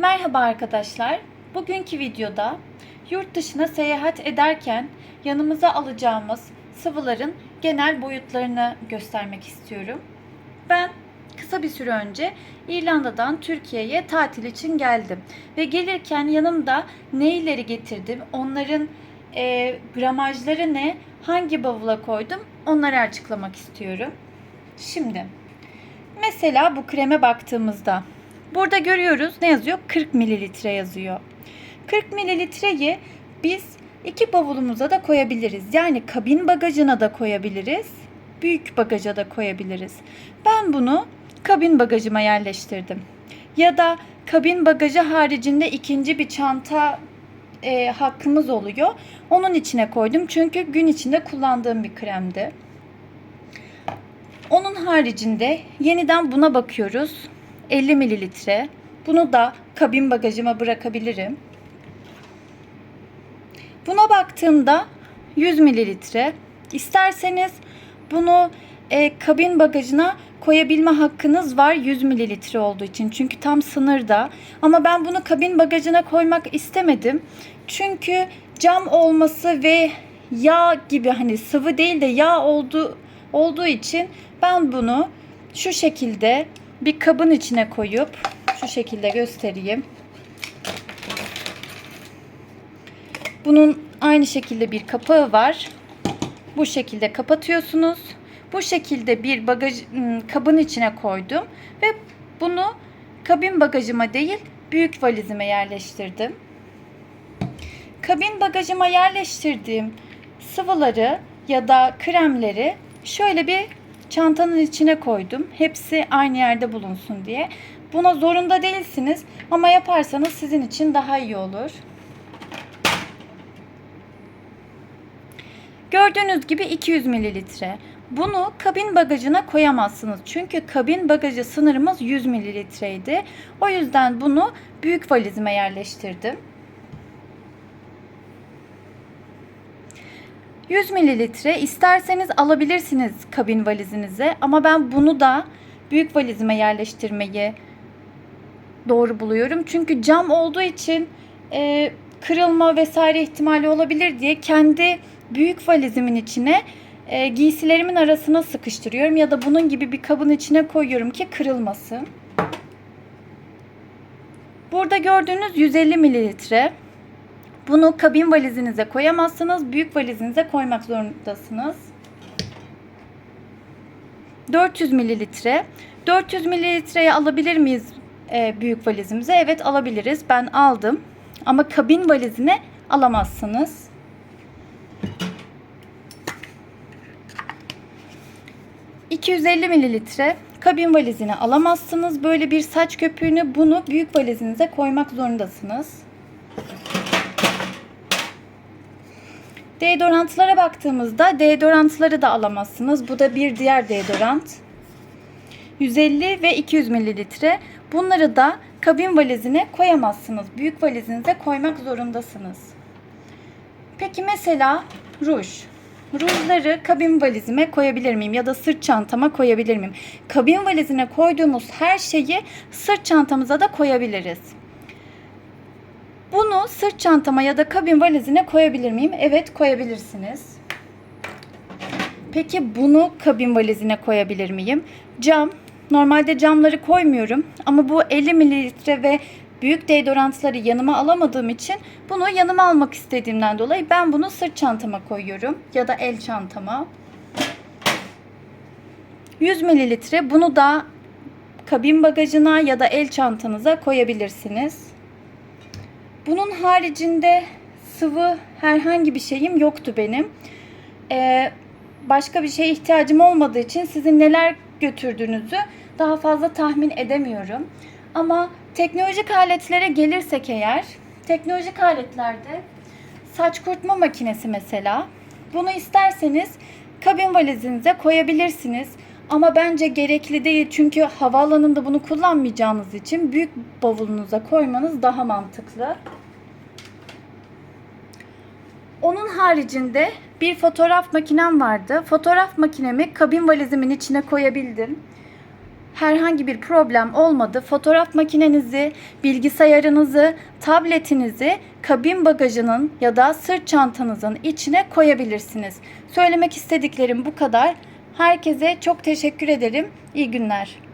Merhaba arkadaşlar. Bugünkü videoda yurt dışına seyahat ederken yanımıza alacağımız sıvıların genel boyutlarını göstermek istiyorum. Ben kısa bir süre önce İrlanda'dan Türkiye'ye tatil için geldim ve gelirken yanımda neyleri getirdim, onların e, gramajları ne, hangi bavula koydum onları açıklamak istiyorum. Şimdi mesela bu kreme baktığımızda Burada görüyoruz ne yazıyor? 40 mililitre yazıyor. 40 mililitreyi biz iki bavulumuza da koyabiliriz. Yani kabin bagajına da koyabiliriz. Büyük bagaja da koyabiliriz. Ben bunu kabin bagajıma yerleştirdim. Ya da kabin bagajı haricinde ikinci bir çanta e, hakkımız oluyor. Onun içine koydum. Çünkü gün içinde kullandığım bir kremdi. Onun haricinde yeniden buna bakıyoruz. 50 mililitre. Bunu da kabin bagajıma bırakabilirim. Buna baktığımda 100 mililitre. İsterseniz bunu e, kabin bagajına koyabilme hakkınız var 100 mililitre olduğu için. Çünkü tam sınırda. Ama ben bunu kabin bagajına koymak istemedim. Çünkü cam olması ve yağ gibi hani sıvı değil de yağ olduğu, olduğu için ben bunu şu şekilde bir kabın içine koyup şu şekilde göstereyim. Bunun aynı şekilde bir kapağı var. Bu şekilde kapatıyorsunuz. Bu şekilde bir bagaj ıı, kabın içine koydum ve bunu kabin bagajıma değil büyük valizime yerleştirdim. Kabin bagajıma yerleştirdiğim sıvıları ya da kremleri şöyle bir çantanın içine koydum. Hepsi aynı yerde bulunsun diye. Buna zorunda değilsiniz ama yaparsanız sizin için daha iyi olur. Gördüğünüz gibi 200 mililitre. Bunu kabin bagajına koyamazsınız. Çünkü kabin bagajı sınırımız 100 mililitreydi. O yüzden bunu büyük valizime yerleştirdim. 100 mililitre isterseniz alabilirsiniz kabin valizinize ama ben bunu da büyük valizime yerleştirmeyi doğru buluyorum. Çünkü cam olduğu için e, kırılma vesaire ihtimali olabilir diye kendi büyük valizimin içine e, giysilerimin arasına sıkıştırıyorum ya da bunun gibi bir kabın içine koyuyorum ki kırılmasın. Burada gördüğünüz 150 mililitre. Bunu kabin valizinize koyamazsınız. Büyük valizinize koymak zorundasınız. 400 mililitre. 400 mililitreyi alabilir miyiz e, büyük valizimize? Evet alabiliriz. Ben aldım. Ama kabin valizine alamazsınız. ...250 mililitre kabin valizine alamazsınız. Böyle bir saç köpüğünü bunu büyük valizinize koymak zorundasınız. Deodorantlara baktığımızda deodorantları da alamazsınız. Bu da bir diğer deodorant. 150 ve 200 mililitre. Bunları da kabin valizine koyamazsınız. Büyük valizinize koymak zorundasınız. Peki mesela ruj. Rujları kabin valizime koyabilir miyim ya da sırt çantama koyabilir miyim? Kabin valizine koyduğumuz her şeyi sırt çantamıza da koyabiliriz. Bunu sırt çantama ya da kabin valizine koyabilir miyim? Evet koyabilirsiniz. Peki bunu kabin valizine koyabilir miyim? Cam. Normalde camları koymuyorum ama bu 50 mililitre ve büyük deodorantları yanıma alamadığım için bunu yanıma almak istediğimden dolayı ben bunu sırt çantama koyuyorum ya da el çantama. 100 mililitre bunu da kabin bagajına ya da el çantanıza koyabilirsiniz. Bunun haricinde sıvı herhangi bir şeyim yoktu benim. Ee, başka bir şeye ihtiyacım olmadığı için sizin neler götürdüğünüzü daha fazla tahmin edemiyorum. Ama teknolojik aletlere gelirsek eğer, teknolojik aletlerde saç kurutma makinesi mesela. Bunu isterseniz kabin valizinize koyabilirsiniz. Ama bence gerekli değil çünkü havaalanında bunu kullanmayacağınız için büyük bavulunuza koymanız daha mantıklı. Onun haricinde bir fotoğraf makinem vardı. Fotoğraf makinemi kabin valizimin içine koyabildim. herhangi bir problem olmadı. Fotoğraf makinenizi, bilgisayarınızı, tabletinizi kabin bagajının ya da sırt çantanızın içine koyabilirsiniz. Söylemek istediklerim bu kadar. Herkese çok teşekkür ederim. İyi günler.